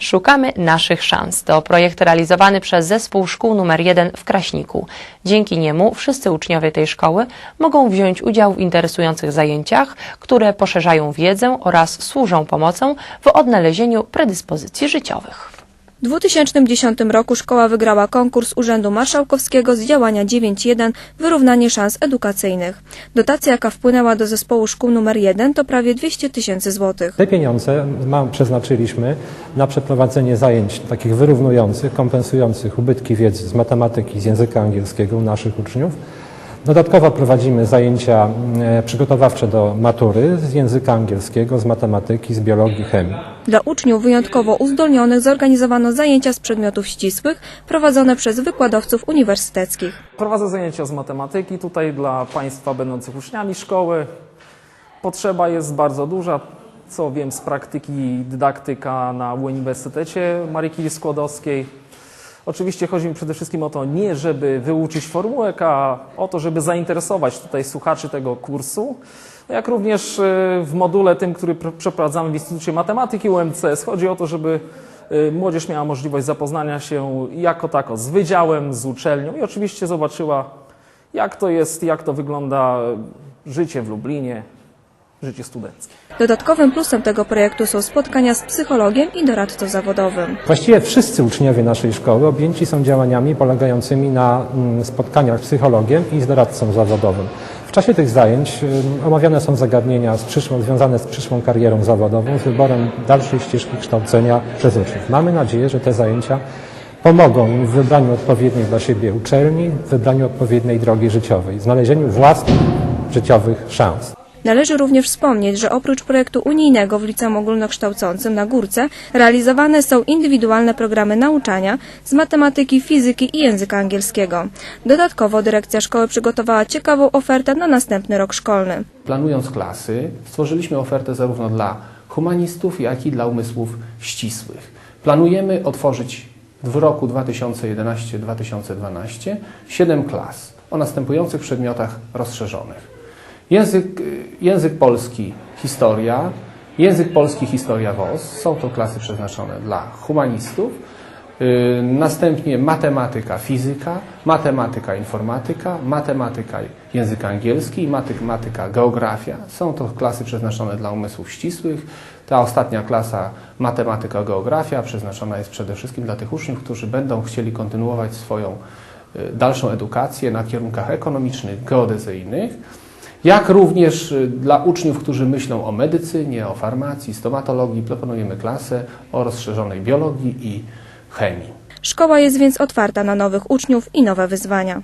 Szukamy naszych szans. To projekt realizowany przez Zespół Szkół nr 1 w Kraśniku. Dzięki niemu wszyscy uczniowie tej szkoły mogą wziąć udział w interesujących zajęciach, które poszerzają wiedzę oraz służą pomocą w odnalezieniu predyspozycji życiowych. W 2010 roku szkoła wygrała konkurs Urzędu Marszałkowskiego z działania 9.1 Wyrównanie szans edukacyjnych. Dotacja, jaka wpłynęła do zespołu szkół nr 1 to prawie 200 tysięcy złotych. Te pieniądze mam, przeznaczyliśmy na przeprowadzenie zajęć takich wyrównujących, kompensujących ubytki wiedzy z matematyki, z języka angielskiego u naszych uczniów. Dodatkowo prowadzimy zajęcia e, przygotowawcze do matury z języka angielskiego, z matematyki, z biologii, chemii. Dla uczniów wyjątkowo uzdolnionych zorganizowano zajęcia z przedmiotów ścisłych prowadzone przez wykładowców uniwersyteckich. Prowadzę zajęcia z matematyki tutaj dla Państwa będących uczniami szkoły. Potrzeba jest bardzo duża. Co wiem z praktyki dydaktyka na Uniwersytecie Marii Curie Skłodowskiej. Oczywiście chodzi mi przede wszystkim o to nie, żeby wyuczyć formułek, a o to, żeby zainteresować tutaj słuchaczy tego kursu. Jak również y, w module tym, który pr- przeprowadzamy w Instytucie Matematyki UMCS, chodzi o to, żeby y, młodzież miała możliwość zapoznania się jako tako z wydziałem, z uczelnią i oczywiście zobaczyła, jak to jest, jak to wygląda y, życie w Lublinie, życie studenckie. Dodatkowym plusem tego projektu są spotkania z psychologiem i doradcą zawodowym. Właściwie wszyscy uczniowie naszej szkoły objęci są działaniami polegającymi na mm, spotkaniach z psychologiem i z doradcą zawodowym. W czasie tych zajęć ym, omawiane są zagadnienia z przyszłą, związane z przyszłą karierą zawodową, z wyborem dalszej ścieżki kształcenia przez uczniów. Mamy nadzieję, że te zajęcia pomogą im w wybraniu odpowiedniej dla siebie uczelni, w wybraniu odpowiedniej drogi życiowej, znalezieniu własnych życiowych szans. Należy również wspomnieć, że oprócz projektu unijnego w liceum ogólnokształcącym na Górce realizowane są indywidualne programy nauczania z matematyki, fizyki i języka angielskiego. Dodatkowo dyrekcja szkoły przygotowała ciekawą ofertę na następny rok szkolny. Planując klasy, stworzyliśmy ofertę zarówno dla humanistów, jak i dla umysłów ścisłych. Planujemy otworzyć w roku 2011-2012 7 klas o następujących przedmiotach rozszerzonych. Język, język polski, historia, język polski, historia WOS. Są to klasy przeznaczone dla humanistów. Y, Następnie matematyka, fizyka, matematyka, informatyka, matematyka, język angielski matematyka, geografia. Są to klasy przeznaczone dla umysłów ścisłych. Ta ostatnia klasa, matematyka, geografia, przeznaczona jest przede wszystkim dla tych uczniów, którzy będą chcieli kontynuować swoją y, dalszą edukację na kierunkach ekonomicznych, geodezyjnych jak również y, dla uczniów, którzy myślą o medycynie, o farmacji, stomatologii, proponujemy klasę o rozszerzonej biologii i chemii. Szkoła jest więc otwarta na nowych uczniów i nowe wyzwania.